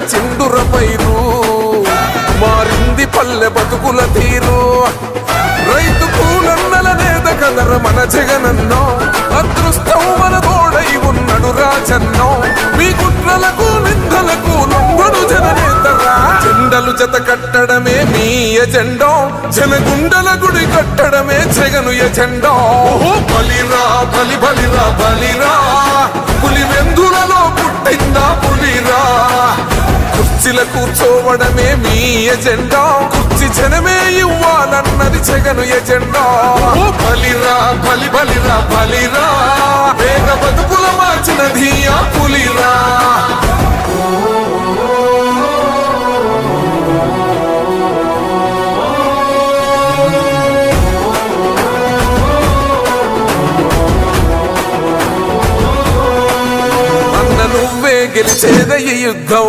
తెచ్చిండుర పైరు మారింది పల్లె బతుకుల తీరు. రైతు కూలన్నల నేత కదర మన జగనన్నో. అదృష్టం మన తోడై ఉన్నడు రాజన్నో. మీ కుట్రలకు నిందలకు లొంగడు జననేతరా జెండలు జత కట్టడమే మీ ఎజెండో. జనగుండల గుడి కట్టడమే జగను ఎజెండో. ఓ బలిరా బలి బలిరా బలిరా. పులి వెందులలో పుట్టిందా పులి? కుర్చీల కూర్చోవడమే మీ ఎజెండా. కుర్చీ జనమే ఇవ్వాలన్నది జగను ఎజెండా. ఓ బలిరా బలి బలిరా బలిరా. వేగ బతుకుల మార్చినది ఆ పులిరా. గెలిచేదయ్య యుద్ధం.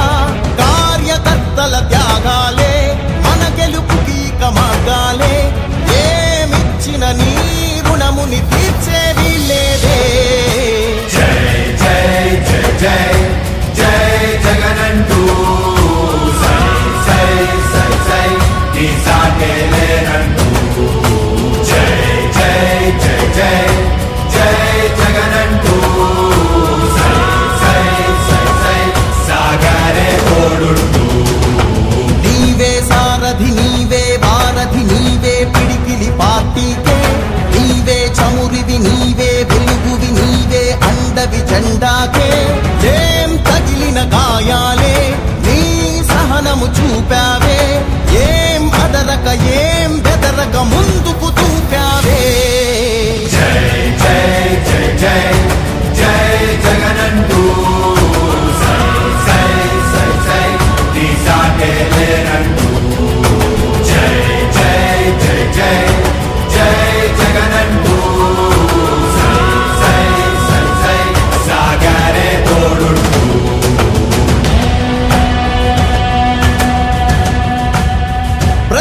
que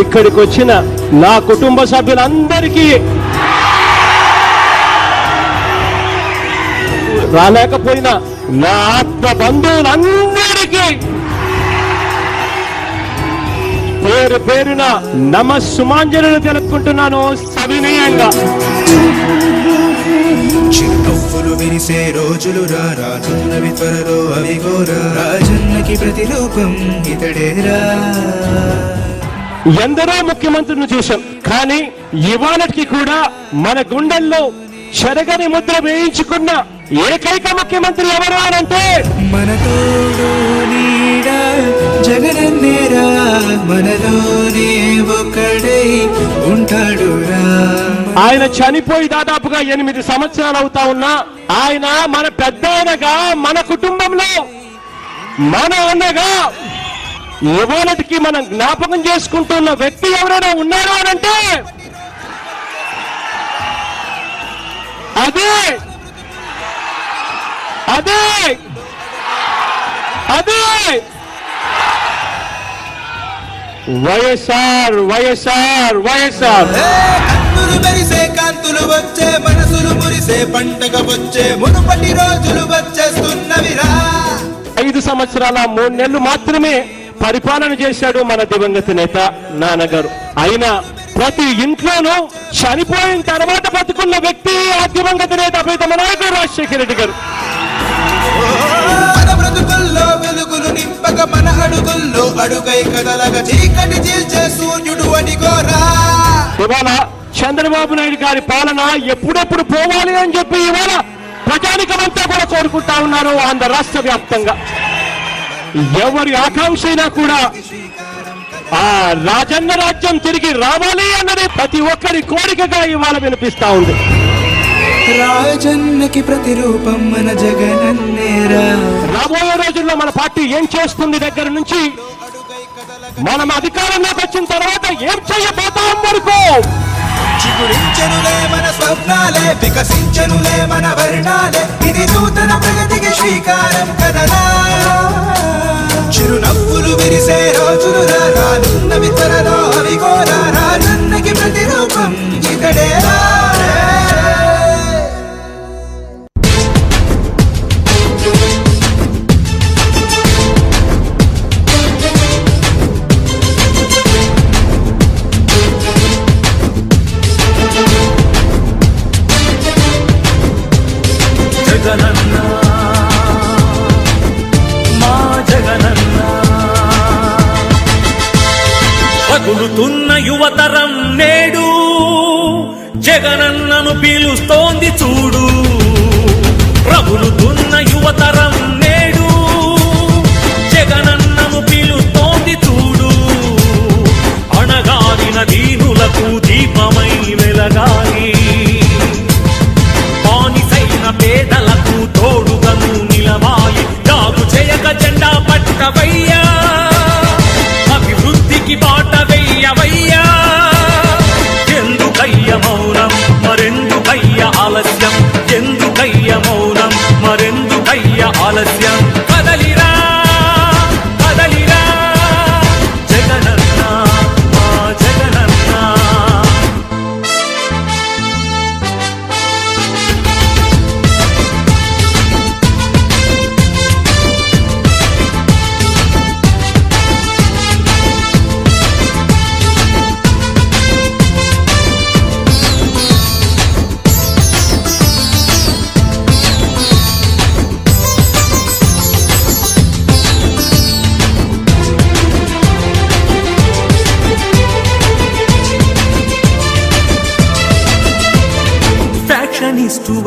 ఇక్కడికి వచ్చిన నా కుటుంబ సభ్యులందరికీ రాలేకపోయినా నా ఆత్మ బంధువులందరికీ పేరు పేరున నమస్సుమాంజలు తెలుపుకుంటున్నాను సవినయంగా. చిరునవ్వులు విరిసే రోజులు రా రానున్నవి త్వరలో అవిగోరా రాజన్నకి ప్రతిరూపం ఇతడేరా. ఎందరో ముఖ్యమంత్రులను చూశాం. కానీ ఇవాళకి కూడా మన గుండెల్లో చెరగని ముద్ర వేయించుకున్న ఏకైక ముఖ్యమంత్రి ఎవరు అనంటే మన తోడు నీడ జగనన్నేరా. మనలోనే ఒకడై ఉంటాడురా. ఆయన చనిపోయి దాదాపుగా ఎనిమిది సంవత్సరాలు అవుతా ఉన్నా ఆయన మన పెద్ద మన కుటుంబంలో మన అన్నగా ఇవాళకి మనం జ్ఞాపకం చేసుకుంటున్న వ్యక్తి ఎవరైనా ఉన్నారా అనంటే అదే అదే అదే. వైఎస్ఆర్ వైఎస్ఆర్ వైఎస్ఆర్. ఏ కన్నులు మెరిసే కాంతులు వచ్చే మనసులు మురిసే పండగ వచ్చే మునుపటి రోజులు వచ్చేస్తున్నవిరా. ఐదు సంవత్సరాల మూడు నెలలు మాత్రమే పరిపాలన చేశాడు మన దివంగత నేత నాన్నగారు. అయినా ప్రతి ఇంట్లోనూ చనిపోయిన తర్వాత బతుకున్న వ్యక్తి ఆ దివంగత నేత ప్రీతమ నాయకుడు రాజశేఖర రెడ్డి గారు. మన అడుగుల్లో అడుగై కదలక చీకటి చీల్చే సూర్యుడు అడిగోరా ఇవాళ చంద్రబాబు నాయుడు గారి పాలన ఎప్పుడెప్పుడు పోవాలి అని చెప్పి ఇవాళ ప్రజానికమంతా కూడా కోరుకుంటా ఉన్నారు ఆంధ్ర రాష్ట్ర వ్యాప్తంగా. ఎవరి ఆకాంక్ష అయినా కూడా ఆ రాజన్న రాజ్యం తిరిగి రావాలి అన్నది ప్రతి ఒక్కరి కోరికగా ఇవాళ వినిపిస్తా ఉంది. రాజన్నకి ప్రతిరూపం మన జగనన్నేరా రాబోయే రోజుల్లో మన పార్టీ ఏం చేస్తుంది దగ్గర నుంచి? మనం అధికారంలోకి వచ్చిన తర్వాత ఏం చేయబోతాం వరకు? చిగురించెనులే మన స్వప్నాలే వికసించెనులే మన వర్ణాలే. ఇది నూతన ప్రగతికి శ్రీకారం కదలా చిరునవ్వులు విరిసే రోజులు రా, రానున్నవి త్వరలో అవిగోరా రాజన్నకి ప్రతిరూపం ఇతడేరా నేడు జగనన్నను పీలుస్తోంది చూడు. ప్రబులుతున్న యువతరం నేడు జగనన్నను పీలుస్తోంది చూడు. అణగారిన దీనులకు దీపమై వెలగాలి.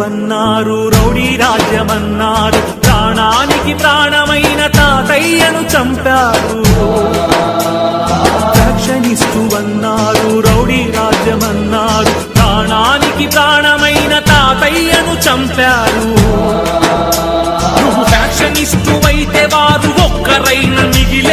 అన్నారు రౌడీ రాజ్యమన్నారు ప్రాణానికి ప్రాణమైన తాతయ్యను చంపారు రక్షణిస్తువన్నారు రౌడీ రాజ్యమన్నారు ప్రాణానికి ప్రాణమైన తాతయ్యను చంపారు నువ్వు ఫ్యాక్షనిస్టు అయితే వారు ఒక్కరైన మిగిలి